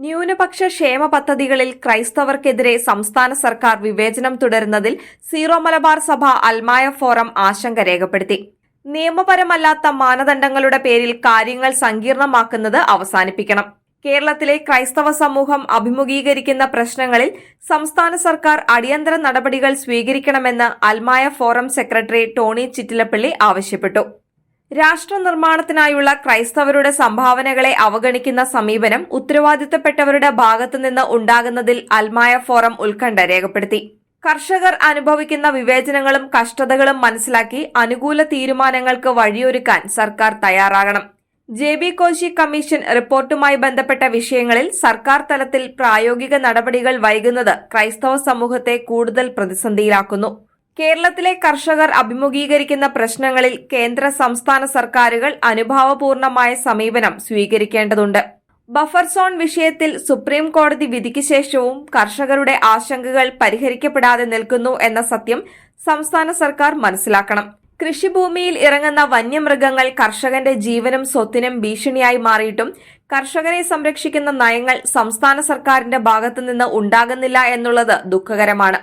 ന്യൂനപക്ഷ ക്ഷേമ പദ്ധതികളിൽ ക്രൈസ്തവർക്കെതിരെ സംസ്ഥാന സർക്കാർ വിവേചനം തുടരുന്നതിൽ സീറോ മലബാർ സഭ അൽമായ ഫോറം ആശങ്ക രേഖപ്പെടുത്തി. നിയമപരമല്ലാത്ത മാനദണ്ഡങ്ങളുടെ പേരിൽ കാര്യങ്ങൾ സങ്കീർണമാക്കുന്നത് അവസാനിപ്പിക്കണം. കേരളത്തിലെ ക്രൈസ്തവ സമൂഹം അഭിമുഖീകരിക്കുന്ന പ്രശ്നങ്ങളിൽ സംസ്ഥാന സർക്കാർ അടിയന്തര നടപടികൾ സ്വീകരിക്കണമെന്ന് അൽമായ ഫോറം സെക്രട്ടറി ടോണി ചിറ്റിലപ്പള്ളി ആവശ്യപ്പെട്ടു. രാഷ്ട്ര നിർമ്മാണത്തിനായുള്ള ക്രൈസ്തവരുടെ സംഭാവനകളെ അവഗണിക്കുന്ന സമീപനം ഉത്തരവാദിത്തപ്പെട്ടവരുടെ ഭാഗത്തുനിന്ന് ഉണ്ടാകുന്നതിൽ അൽമായ ഫോറം ഉത്കണ്ഠ രേഖപ്പെടുത്തി. കർഷകർ അനുഭവിക്കുന്ന വിവേചനങ്ങളും കഷ്ടതകളും മനസ്സിലാക്കി അനുകൂല തീരുമാനങ്ങൾക്ക് വഴിയൊരുക്കാൻ സർക്കാർ തയ്യാറാകണം. ജെ ബി കോശി കമ്മീഷൻ റിപ്പോർട്ടുമായി ബന്ധപ്പെട്ട വിഷയങ്ങളിൽ സർക്കാർ തലത്തിൽ പ്രായോഗിക നടപടികൾ വൈകുന്നത് ക്രൈസ്തവ സമൂഹത്തെ കൂടുതൽ പ്രതിസന്ധിയിലാക്കുന്നു. കേരളത്തിലെ കർഷകർ അഭിമുഖീകരിക്കുന്ന പ്രശ്നങ്ങളിൽ കേന്ദ്ര സംസ്ഥാന സർക്കാരുകൾ അനുഭാവപൂർണമായ സമീപനം സ്വീകരിക്കേണ്ടതുണ്ട്. ബഫർ സോൺ വിഷയത്തിൽ സുപ്രീം കോടതി വിധിക്ക് ശേഷവും കർഷകരുടെ ആശങ്കകൾ പരിഹരിക്കപ്പെടാതെ നിൽക്കുന്നു എന്ന സത്യം സംസ്ഥാന സർക്കാർ മനസ്സിലാക്കണം. കൃഷിഭൂമിയിൽ ഇറങ്ങുന്ന വന്യമൃഗങ്ങൾ കർഷകന്റെ ജീവനും സ്വത്തിനും ഭീഷണിയായി മാറിയിട്ടും കർഷകരെ സംരക്ഷിക്കുന്ന നയങ്ങൾ സംസ്ഥാന സർക്കാരിന്റെ ഭാഗത്തുനിന്ന് ഉണ്ടാകുന്നില്ല എന്നുള്ളത് ദുഃഖകരമാണ്.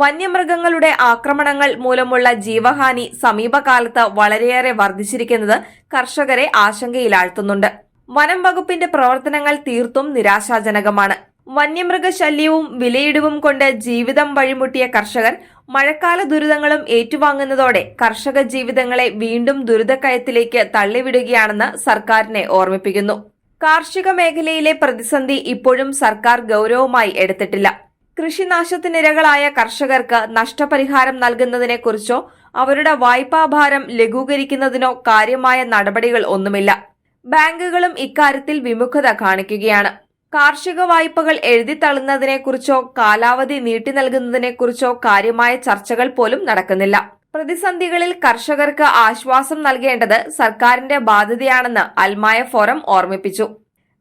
വന്യമൃഗങ്ങളുടെ ആക്രമണങ്ങൾ മൂലമുള്ള ജീവഹാനി സമീപകാലത്ത് വളരെയേറെ വർദ്ധിച്ചിരിക്കുന്നത് കർഷകരെ ആശങ്കയിലാഴ്ത്തുന്നുണ്ട്. വനം വകുപ്പിന്റെ പ്രവർത്തനങ്ങൾ തീർത്തും നിരാശാജനകമാണ്. വന്യമൃഗ ശല്യവും വിലയിടിവും കൊണ്ട് ജീവിതം വഴിമുട്ടിയ കർഷകർ മഴക്കാല ദുരിതങ്ങളും ഏറ്റുവാങ്ങുന്നതോടെ കർഷക ജീവിതങ്ങളെ വീണ്ടും ദുരിതക്കയത്തിലേക്ക് തള്ളിവിടുകയാണെന്ന് സർക്കാരിനെ ഓർമ്മിപ്പിക്കുന്നു. കാർഷിക മേഖലയിലെ പ്രതിസന്ധി ഇപ്പോഴും സർക്കാർ ഗൌരവമായി എടുത്തിട്ടില്ല. കൃഷിനാശത്തിനിരകളായ കർഷകർക്ക് നഷ്ടപരിഹാരം നൽകുന്നതിനെക്കുറിച്ചോ അവരുടെ വായ്പാഭാരം ലഘൂകരിക്കുന്നതിനോ കാര്യമായ നടപടികൾ ഒന്നുമില്ല. ബാങ്കുകളും ഇക്കാര്യത്തിൽ വിമുഖത കാണിക്കുകയാണ്. കാർഷിക വായ്പകൾ എഴുതിത്തള്ളുന്നതിനെക്കുറിച്ചോ കാലാവധി നീട്ടി നൽകുന്നതിനെക്കുറിച്ചോ കാര്യമായ ചർച്ചകൾ പോലും നടക്കുന്നില്ല. പ്രതിസന്ധികളിൽ കർഷകർക്ക് ആശ്വാസം നൽകേണ്ടത് സർക്കാരിന്റെ ബാധ്യതയാണെന്ന് അൽമായ ഫോറം ഓർമ്മിപ്പിച്ചു.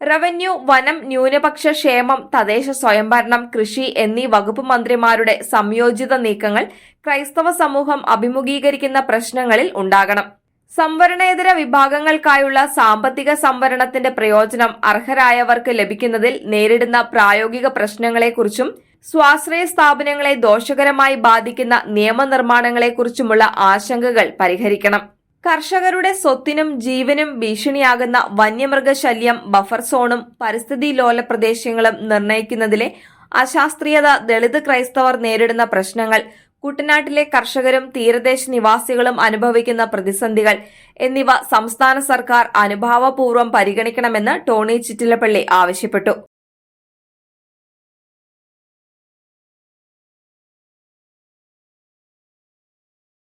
റവന്യൂ വനം ന്യൂനപക്ഷ ക്ഷേമം തദ്ദേശ സ്വയംഭരണം കൃഷി എന്നീ വകുപ്പ് മന്ത്രിമാരുടെ സംയോജിത നീക്കങ്ങൾ ക്രൈസ്തവ സമൂഹം അഭിമുഖീകരിക്കുന്ന പ്രശ്നങ്ങളിൽ ഉണ്ടാകണം. സംവരണേതര വിഭാഗങ്ങൾക്കായുള്ള സാമ്പത്തിക സംവരണത്തിന്റെ പ്രയോജനം അർഹരായവർക്ക് ലഭിക്കുന്നതിൽ നേരിടുന്ന പ്രായോഗിക പ്രശ്നങ്ങളെക്കുറിച്ചും സ്വാശ്രയ സ്ഥാപനങ്ങളെ ദോഷകരമായി ബാധിക്കുന്ന നിയമനിർമ്മാണങ്ങളെക്കുറിച്ചുമുള്ള ആശങ്കകൾ പരിഹരിക്കണം. കർഷകരുടെ സ്വത്തിനും ജീവനും ഭീഷണിയാകുന്ന വന്യമൃഗശല്യം ബഫർ സോണും പരിസ്ഥിതി ലോല പ്രദേശങ്ങളും നിർണയിക്കുന്നതിലെ അശാസ്ത്രീയത ദളിത് ക്രൈസ്തവർ നേരിടുന്ന പ്രശ്നങ്ങൾ കുട്ടനാട്ടിലെ കർഷകരും തീരദേശ നിവാസികളും അനുഭവിക്കുന്ന പ്രതിസന്ധികൾ എന്നിവ സംസ്ഥാന സർക്കാർ അനുഭാവപൂർവം പരിഗണിക്കണമെന്ന് ടോണി ചിറ്റിലപ്പള്ളി ആവശ്യപ്പെട്ടു.